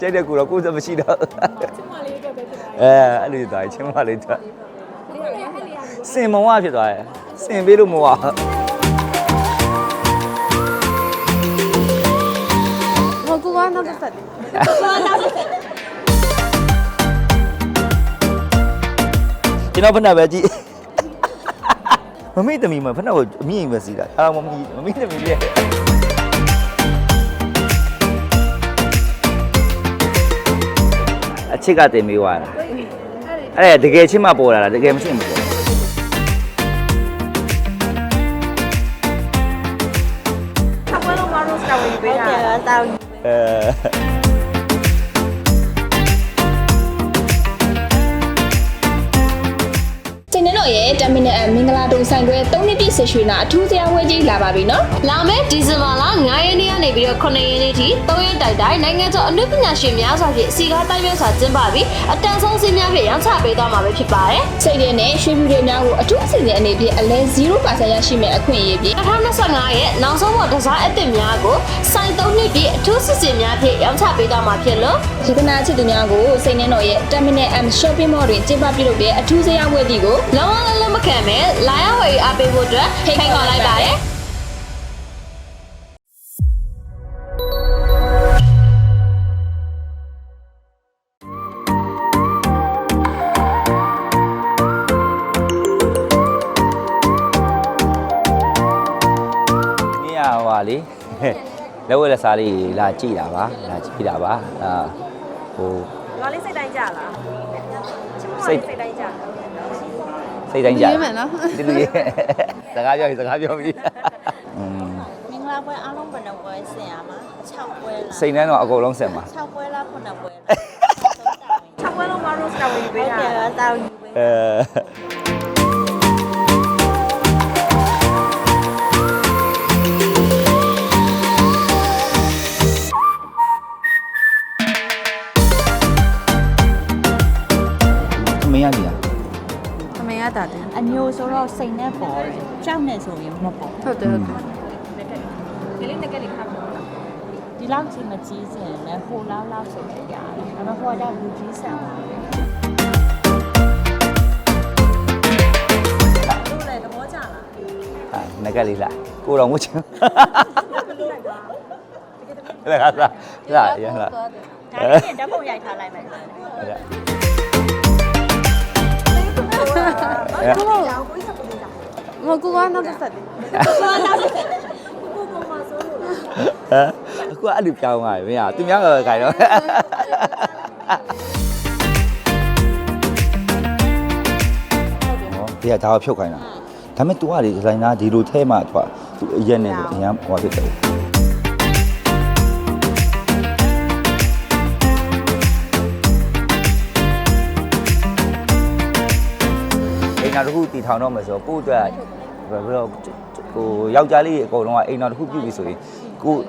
ကြိုက်တဲ့ကိုတော့ကိုယ်စမရှိတော့ချင်းမလေးအတွက်ပဲဖြစ်သွားအဲအဲ့လိုသွားချင်းမလေးတော့စင်မဝဖြစ်သွားတယ်စင်ပေးလို့မဝဟိုကူကနောက်တစ်ဆက်တယ်ကျွန်တော်ဖက်နှက်ပဲကြည့်မမိတမီမဖက်နှက်ကိုအမြင့်ပဲစီးတာအာမမီမမိတမီလေး ချစ်ကတင်မေးသွားတာအဲ့ဒါတကယ်ချင်းမပေါ်လာတာတကယ်မချင်းမပေါ်ဆောက်ပွဲလုံးမရိုးစတာဝင်ပေးတာတောင်းအဲကျင်းနေ တော့ရဲ့10မိနစ်အမင်္ဂလာတုံဆိုင်ခွဲ3နှစ်ပြည့်ဆက်ရွှေနာအထူးစရာဝဲကြီးလာပါပြီနော်လာမယ့်ဒီဇင်ဘာလ9ရက်နေ့ကနေပြီးတော့9ရက်နေ့ထိ3ရက်တိုက်တိုင်းနိုင်ငံကျော်အနုပညာရှင်များစွာဖြင့်စီကားတိုက်ရွက်စွာကျင်းပပြီးအတန်ဆုံးစီးများဖြင့်ရောင်းချပေးသွားမှာပဲဖြစ်ပါတယ်စိတ်ရည်နဲ့ရွှေဖြူတွေများကိုအထူးအစီအစဉ်အနေဖြင့်အလဲ0%ရရှိမယ့်အခွင့်အရေးဖြင့်2025ရဲ့နောက်ဆုံးပေါ်ဒီဇိုင်းအသစ်များကိုစိုင်း3နှစ်ပြည့်အထူးစစ်စင်များဖြင့်ရောင်းချပေးသွားမှာဖြစ်လို့ဒီကနာချစ်သူများကိုစိတ်နှင်းတော်ရဲ့10မိနစ် M shopping mall တွင်ကျင်းပပြုလုပ်တဲ့အထူးစရာဝဲကြီးကိုလုံးခံမယ်လာရောက်ဝယ်အားပေးဖို့အတွက်ဖိတ်ခေါ်လိုက်ပါတယ်ပါလေလက်ဝဲလက်စားလေးလာကြည့်တာပါလာကြည့်တာပါအာဟိုဘာလေးစိတ်တိုင်းကြလားစိတ်စိတ်တိုင်းကြ စိတ်တိုင်းကြရေးမယ်နော်ဒီလိုရေးစကားပြောပြီစကားပြောပြီอืมမင်္ဂလာပွဲအားလုံးဘယ်နှပွဲဆင်ရမှာ6ပွဲလားစိတ်နှမ်းတော့အကုန်လုံးဆက်မှာ6ပွဲလား9ပွဲလားဆောက်ပွဲလုံးမရိုးစတာဝင်ဟုပေးတ်တာတယ်တောင်းယူပေးအဲ တာတယ်အညိုဆိုတော့စိတ်နဲ့ပေါ်တယ်ကြောက်နေဆိုရင်မပေါ်ဟုတ်တယ်ဟုတ်တယ်ဒီလေးငကလေးခါပါဒီလောက်ချိန်မကြီးစင်နဲ့ဟိုလောက်လောက်ဆိုရတယ်ဒါပေမဲ့ဟိုကလူကြီးဆန်ပါပဲလို့လေသဘောကျလားအာငကလေးလားကိုတော်ငုချင်လည်းကစားလာရလားဒါလေးဓာတ်ပုံရိုက်ထားလိုက်မယ် အဲ့ဒါ မကူကနောက်တစ်ဆက်တယ် ဟမ်အခုအဲ့လိုပြောင်းသွားပြီမင်းอ่ะသူများကခိုင်တော့ဟောဒီကဒါကိုဖြုတ်ခိုင်းတာဒါပေမဲ့ तू ကဒီဒီဇိုင်နာဒီလိုထဲမှာ तू ကသူအရက်နဲ့အရန်ဟောဖြစ်တယ် အိမ်နာတစ်ခုတည်ထောင်တော့မယ်ဆိုတော့ကိုယ့်အတွက်ဘယ်လိုဟိုယောက်ျားလေးတွေအကုန်လုံးကအိမ်နာတစ်ခုပြုတ်ပြီဆိုရင်ကိုယ့်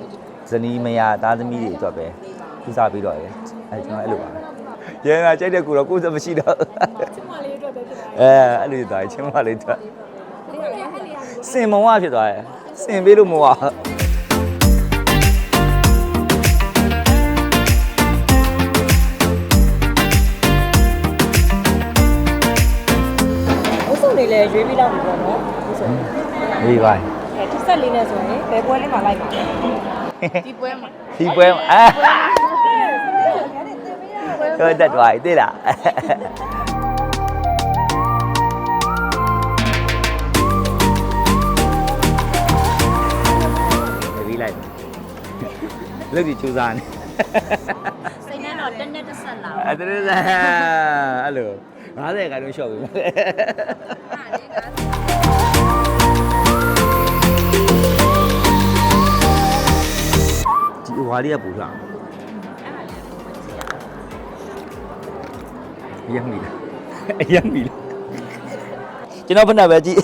ဇနီးမယားသားသမီးတွေအတွက်ပဲကူစားပြီးတော့ရယ်အဲကျွန်တော်အဲ့လိုပါပဲရဲနာကြိုက်တဲ့ကိုတော့ကိုယ်စမရှိတော့ချင်းမလေးအတွက်ပဲဖြစ်သွားအဲအဲ့လိုသွားချင်းမလေးတော့စင်မဝဖြစ်သွားတယ်စင်ပေးလို့မဝဥစု နေလဲရွေးပြီးတော့ပြီပေါ့နော်ဥစုဒီပါအဲဒီဆက်လေးနဲ့ဆိုရင်ဘယ်ပွဲလေးမှာလိုက်ပါဒီပွဲမှာဒီပွဲမှာအာတော့တက်သွားပြီသိလားပြီးလိုက်လုတ်ကြည့်စူးစားနေစိတ်နဲ့တော့တက်တက်တစ်ဆက်လာအဲ့ဒါအဲ့လို90ခါတော့ရှော့ပြီ ဟွာလေးကပူလာရမ်းပြီလားရမ်းပြီလားကျွန်တော်ဖက်နှက်ပဲကြည့်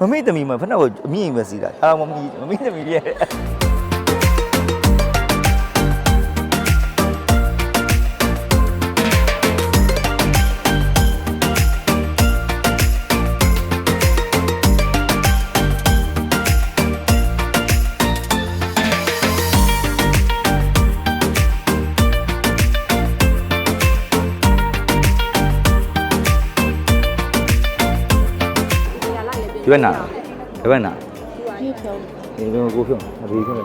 မမေ့တမီမဖက်နှက်ကိုအမြင့်ပဲစီးတာအာမမီမမေ့တမီရဲ့ ဒီဘက်နာဒီဘက်နာပြေဖြုံးဒီလိုကိုဖြုံအဘေးဖြုံ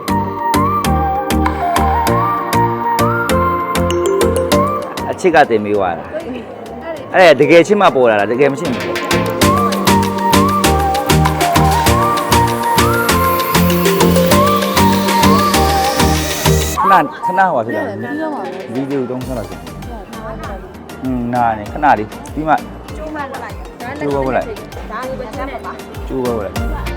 အချစ်ကတင်မေးသွားတာအဲ့ဒါတကယ်ချစ်မှပေါ်လာတာတကယ်မချစ်ဘူးခဏခဏဟောဖြစ်လာတယ်ဗီဒီယိုတုံးခဏဖြစ်อืมနာနေခဏလေးပြီးမှကျိုး မလိုက်ကျိုးမလိုက်ဒါလည်းပဲချက်ပါကျိုးပါလိုက်